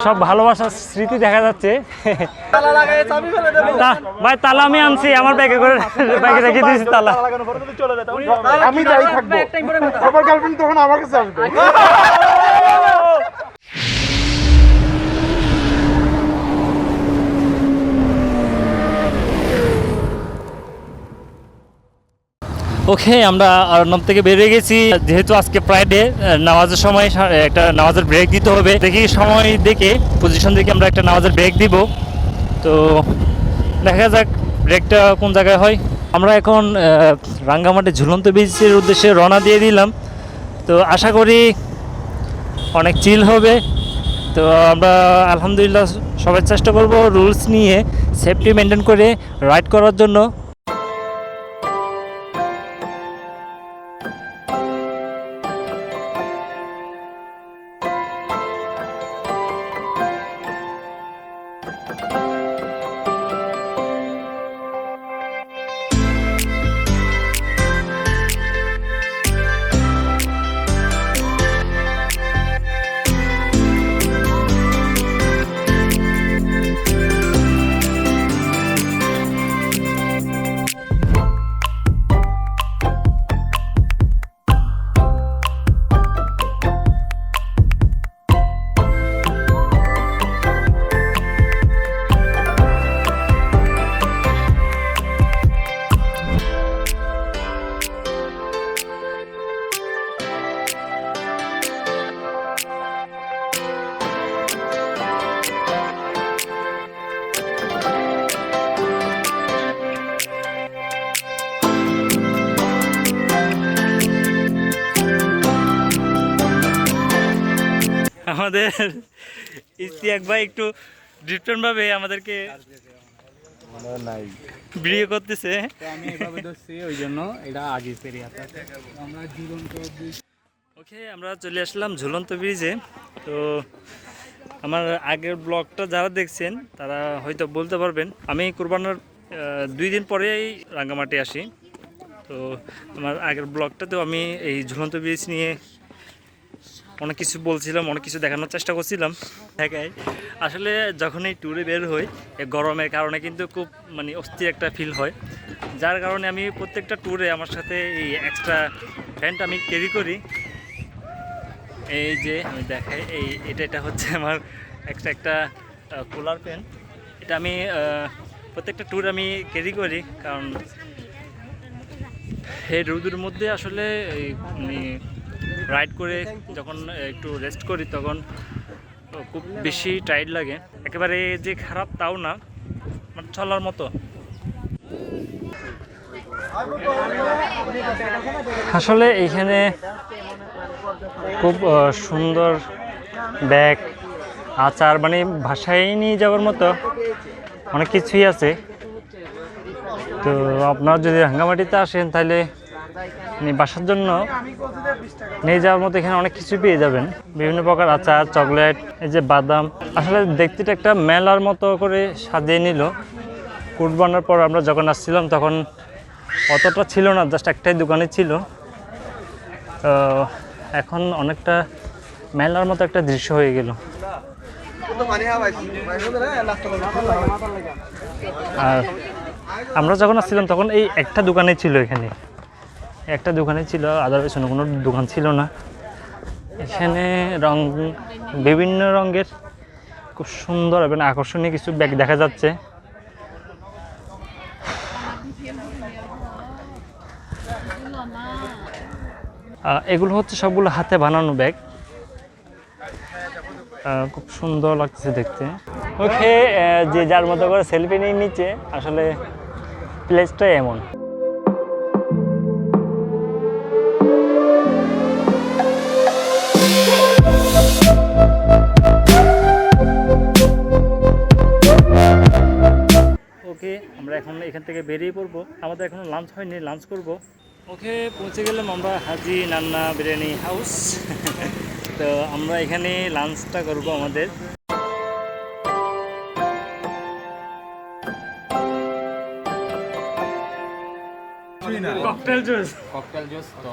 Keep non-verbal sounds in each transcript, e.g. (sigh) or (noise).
সব ভালোবাসার স্মৃতি দেখা যাচ্ছে তা- ভাই তালা আমি আনছি আমার ব্যাগে করে ব্যাগে রেখে দিয়েছি তালা আমি যাই থাকব আমার গার্লফ্রেন্ড তখন আমার কাছে আসবে ওকে, আমরা আরনাম থেকে বেরিয়ে গেছি। যেহেতু আজকে ফ্রাইডে নামাজের সময় একটা নামাজের ব্রেক দিতে হবে। দেখি সময় দেখে পজিশন দেখে আমরা একটা নামাজের ব্রেক দিব। তো দেখা যাক ব্রেকটা কোন জায়গায় হয়। আমরা এখন রাঙ্গামাটি ঝুলন্ত বীচের উদ্দেশ্যে রওনা দিয়ে দিলাম। তো আশা করি অনেক চিল হবে। তো আমরা আলহামদুলিল্লাহ সবাই চেষ্টা করব রুলস নিয়ে সেফটি মেনটেন করে রাইড করার জন্য। আমাদের ইস্তিয়াক ভাই একটু ডিফারেন্ট ভাবে আমাদেরকে নাই ভিডিও করতেছে। আমি এভাবে ধরছি ওই জন্য এটা আগে পেরিয়াতে আমরা ঝুলন্ত ওকে আমরা চলে আসলাম ঝুলন্ত ব্রিজে। তো আমার আগের ব্লগটা যারা দেখছেন তারা হয়তো বলতে পারবেন আমি কোরবানোর দুই দিন পরেই রাঙ্গামাটি আসি। তো আমার আগের ব্লগটাতেও আমি এই ঝুলন্ত ব্রিজ নিয়ে অনেক কিছু বলছিলাম, অনেক কিছু দেখানোর চেষ্টা করছিলাম। দেখাই আসলে যখন এই ট্যুরে বের হই গরমের কারণে কিন্তু খুব মানে অস্থির একটা ফিল হয়। যার কারণে আমি প্রত্যেকটা ট্যুরে আমার সাথে এই এক্সট্রা প্যান্ট আমি ক্যারি করি। এই যে আমি দেখাই, এই এটা এটা হচ্ছে আমার একটা একটা কুলার পেন এটা আমি প্রত্যেকটা ট্যুর আমি ক্যারি করি, কারণ এই রোদের মধ্যে আসলে মানে রাইড করে যখন একটু রেস্ট করি, তখন খুব বেশি টাইট লাগে। একেবারে যে খারাপ তাও না মানে চলার মতো। আসলে এইখানে খুব সুন্দর ব্যাগ, আচার মানে ভাষায় নিয়ে যাওয়ার মতো অনেক কিছুই আছে। তো আপনারা যদি রাঙ্গামাটিতে আসেন তাহলে বাসার জন্য নিয়ে যাওয়ার মতো এখানে অনেক কিছু পেয়ে যাবেন। বিভিন্ন প্রকার আচার, চকলেট, এই যে বাদাম। আসলে দেখতে একটা মেলার মতো করে সাজিয়ে নিল। কুট বানার পর আমরা যখন আসছিলাম তখন অতটা ছিল না জাস্ট একটাই দোকানে ছিল। তো এখন অনেকটা মেলার মতো একটা দৃশ্য হয়ে গেল। আর আমরা যখন আসছিলাম তখন এই একটা দোকানে ছিল এখানে। একটা দোকানে ছিল আদারওয়াইজ অন্য কোনো দোকান ছিল না। এখানে রং, বিভিন্ন রঙের খুব সুন্দর এবং আকর্ষণীয় কিছু ব্যাগ দেখা যাচ্ছে। এগুলো হচ্ছে সবগুলো হাতে বানানো ব্যাগ। খুব সুন্দর লাগতেছে দেখতে। ওকে যে যার মতো করে সেলফি নিয়ে নিচ্ছে, আসলে প্লেসটাই এমন। এখন এখান থেকে বেরিয়ে পড়ব। আমাদের এখনও লাঞ্চ হয়নি লাঞ্চ করব। ওকে পৌঁছে গেলাম আমরা হাজি নান্না বিরিয়ানি হাউস তো আমরা এখানে লাঞ্চটা করব আমাদের। ককটেল জুস ককটেল জুস তো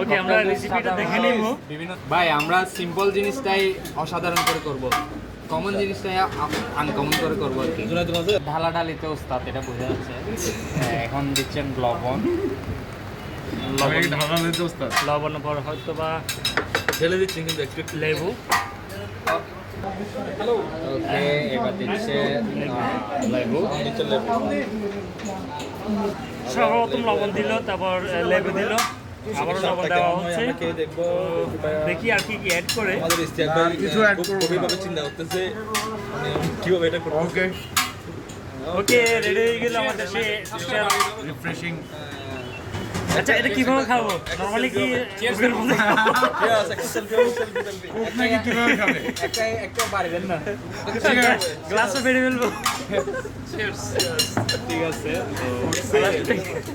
ওকে আমরা রেসিপিটা দেখে নিব। বিভিন্ন ভাই আমরা সিম্পল জিনিসটাই অসাধারণ করে করব। কমন জিনিসটা আনকমন করে করব আর কি। ঢালা ঢালিতে ওস্তাদ এটা বোঝা যাচ্ছে। হ্যাঁ, এখন দিচ্ছেন লবণ। লবণ পর হয়তো বা ঢেলে দিচ্ছি কিন্তু একটু লেবু। ওকে এবার দিচ্ছে আহ, লেবু। সর্বপ্রথম লবণ দিল তারপর লেবু দিল। আবারও লবণ দেওয়া হচ্ছে। দেখব দেখি আর কি কি অ্যাড করে। আমাদের কিছু অ্যাড করব গভীরভাবে চিন্তা করতেছে মানে কীভাবে এটা করব ওকে ওকে রেডি হয়ে গেল আমাদের সে রিফ্রেশিং আচ্ছা এটা কীভাবে খাব? নরমালি কি বুকের মধ্যে খাব? একটা একটা বাড়বেন না। গ্লাসও বেড়ে ফেলব। ঠিক আছে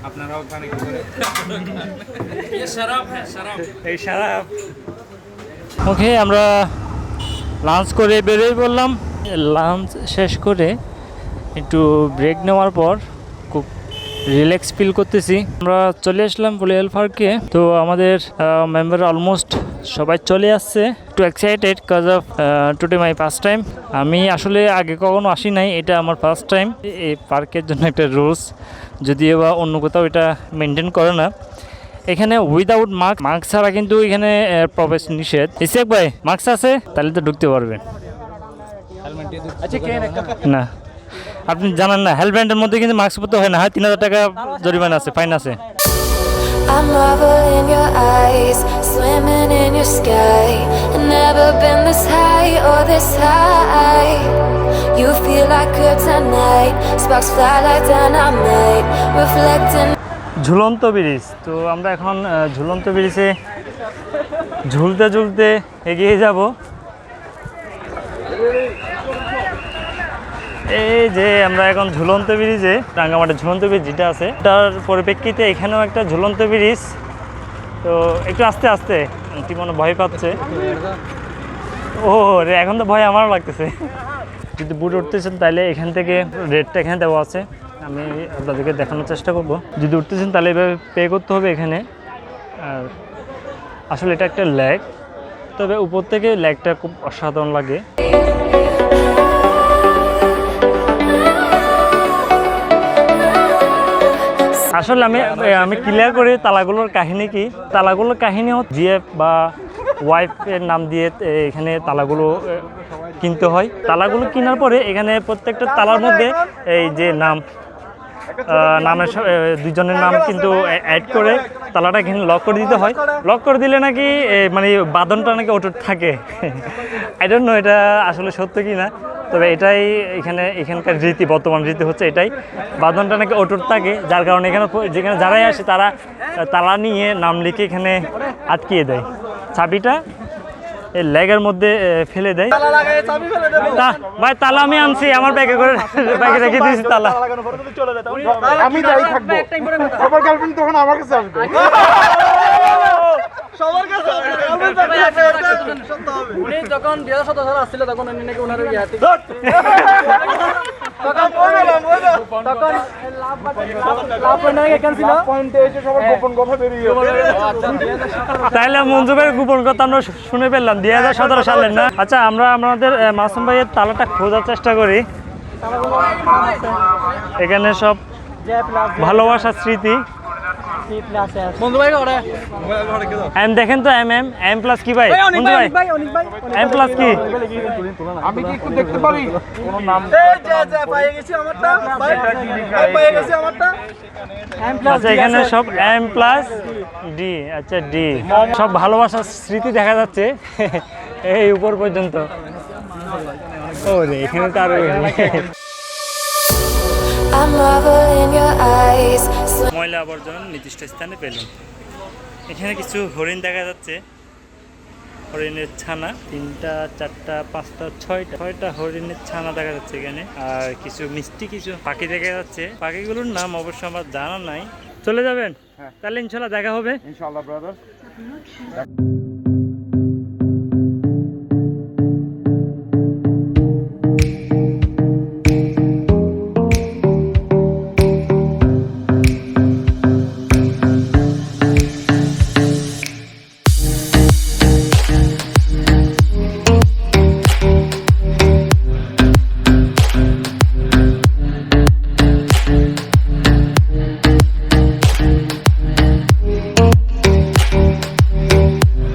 আপনারাও ওখানে কি করে। এই সারা ওকে আমরা লাঞ্চ করে বেরোই বললাম লাঞ্চ শেষ করে একটু ব্রেক নেওয়ার পর খুব রিল্যাক্স ফিল করতেছি। আমরা চলে আসলাম পলিয়াল পার্কে তো আমাদের মেম্বার অলমোস্ট সবাই চলে আসছে। একটু এক্সাইটেড কাজ of today my first time আমি আসলে আগে কখনো আসি নাই এটা আমার ফার্স্ট টাইম এই পার্কের জন্য একটা রুলস যদিও বা অন্য কোথাও এটা মেনটেন করে না। এখানে উইদাউট মাস্ক মাস্ক ছাড়া কিন্তু এখানে প্রবেশ নিষেধ। ইসেক ভাই মাস্ক আছে? তাহলে তো ঢুকতে পারবেন। না। আপনি জানেন না হেলমেটের মধ্যে কিন্তু মাস্ক পরতে হয় না হয় তিন হাজার টাকা জরিমানা আছে ফাইন আছে I marvel in your eyes, swimming in your sky. Never been this high or this high. You feel like kryptonite, sparks fly like dynamite, reflecting. ঝুলন্ত ব্রিজ তো আমরা এখন ঝুলন্ত ব্রিজে ঝুলতে ঝুলতে এগিয়ে যাব এই যে আমরা এখন ঝুলন্ত ব্রিজে রাঙ্গামাটির ঝুলন্ত ব্রিজ যেটা আছে, তার পরিপ্রেক্ষিতে এখানেও একটা ঝুলন্ত ব্রিজ। তো একটু আস্তে আস্তে কি মনে ভয় পাচ্ছে। ও রে, এখন তো ভয় আমারও লাগতেছে। যদি বুট উঠতেছেন তাহলে এখান থেকে রেটটা এখানে দেওয়া আছে। আমি আপনাদেরকে দেখানোর চেষ্টা করব। যদি উঠতেছেন তাহলে এভাবে পে করতে হবে এখানে। আর আসলে এটা একটা ল্যাগ তবে উপর থেকে ল্যাগটা খুব অসাধারণ লাগে। আসলে আমি আমি ক্লিয়ার করি তালাগুলোর কাহিনী কি? তালাগুলোর কাহিনী হচ্ছে জিএফ বা ওয়াইফের নাম দিয়ে এখানে তালাগুলো কিনতে হয়। তালাগুলো কেনার পরে এখানে প্রত্যেকটা তালার মধ্যে এই যে নাম নামের দুজনের নাম কিন্তু অ্যাড করে তালাটা এখানে লক করে দিতে হয়। লক করে দিলে নাকি মানে বাদনটা নাকি অটুট থাকে। আই ডোন্ট নো এটা আসলে সত্য কি না তবে এটাই এখানে, এখানকার রীতি, বর্তমান রীতি হচ্ছে এটাই। বাদনটা নাকি অটুট থাকে, যার কারণে এখানে যেখানে যারাই আসে তারা তালা নিয়ে নাম লিখে এখানে আটকিয়ে দেয়। চাবিটা এই লেগের মধ্যে ফেলে দেয়। তা- ভাই তালা আমি আনছি আমার ব্যাগে করে ব্যাগে রেখে দিয়েছি তালা। আমি থাকব। সবার গার্লফ্রেন্ড তখন আমার কাছে আসবে। উনি যখন দুই হাজার সতেরো সালে আসছিল তখন উনি নাকি ওনার তাইলে মঞ্জু ভাইয়ের গোপন কথা আমরা শুনে পেলাম দুই হাজার সতেরো সালের না? আচ্ছা আমরা আমাদের মাসুম ভাইয়ের তালাটা খোঁজার চেষ্টা করি। এখানে সব ভালোবাসার স্মৃতি। এম দেখেন তো এম এম এম প্লাস কি ভাই? অনেক ভাই ভাই। অনেক ভাই অনেক ভাই এম প্লাস কি? আমি কি একটু দেখতে পারি? কোনো নাম পাইয়ে গেছি আমারটা ভাই। পাইয়ে গেছি আমারটা। আচ্ছা এখানে সব এম প্লাস ডি আচ্ছা ডি সব ভালোবাসার স্মৃতি দেখা যাচ্ছে (laughs) এই উপর পর্যন্ত। ও রে এখানে তো আরও I marvel in your eyes, ময়লা আবর্জনা নির্দিষ্ট স্থানে পেলেন এখানে কিছু হরিণ দেখা যাচ্ছে। হরিণের ছানা তিনটা চারটা পাঁচটা ছয়টা ছয়টা হরিণের ছানা দেখা যাচ্ছে এখানে। আর কিছু মিষ্টি কিছু পাখি দেখা যাচ্ছে। পাখিগুলোর নাম অবশ্য আমার জানা নাই। চলে যাবেন? তাহলে ইনশাল্লাহ দেখা হবে। ইনশাল্লাহ ব্রাদার